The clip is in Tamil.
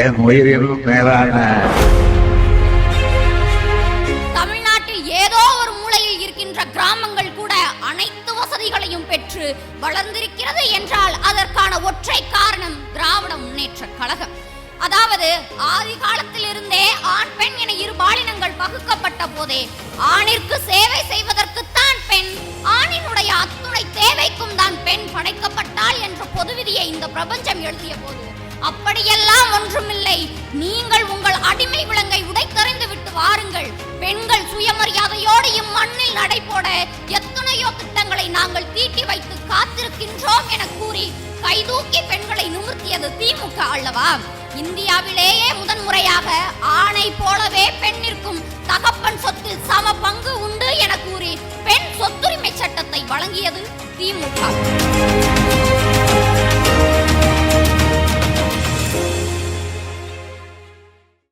என் உயிரிலும் மேலான. தமிழ்நாட்டில் ஏதோ ஒரு மூலையில் இருக்கின்ற கிராமங்கள் கூட அனைத்து வசதிகளையும் பெற்று வளர்ந்திருக்கிறது என்றால் அதற்கான ஒற்றை காரணம் திராவிட முன்னேற்ற கழகம். அதாவது ஆதி காலத்திலிருந்தே ஆண் பெண் என இரு பாலினங்கள் பகுக்கப்பட்ட போதே ஆணிற்கு சேவை செய்வதற்குத்தான் பெண் ஆணினுடைய அத்துணை தேவைக்கும் தான் பெண் படைக்கப்பட்டால் என்ற பொது விதியை இந்த பிரபஞ்சம் எழுதிய போது அப்படியெல்லாம் ஒன்றுமில்லை நீங்கள் உங்கள் அடிமை விலங்கை உடைத்தறிந்து விட்டு வாருங்கள். பெண்கள் சுயமரியாதையோடு இம்மண்ணில் நடைபோட எத்தனையோ திட்டங்களை நாங்கள் தீட்டி வைத்து காத்திருக்கின்றோம் என கூறி கைதூக்கி பெண்களை நிமிர்த்தியது திமுக அல்லவா? இந்தியாவிலேயே முதன்முறையாக ஆணை போலவே பெண்ணிற்கும் தகப்பன் சொத்தில் சம பங்கு உண்டு என கூறி பெண் சொத்துரிமை சட்டத்தை வழங்கியது திமுக.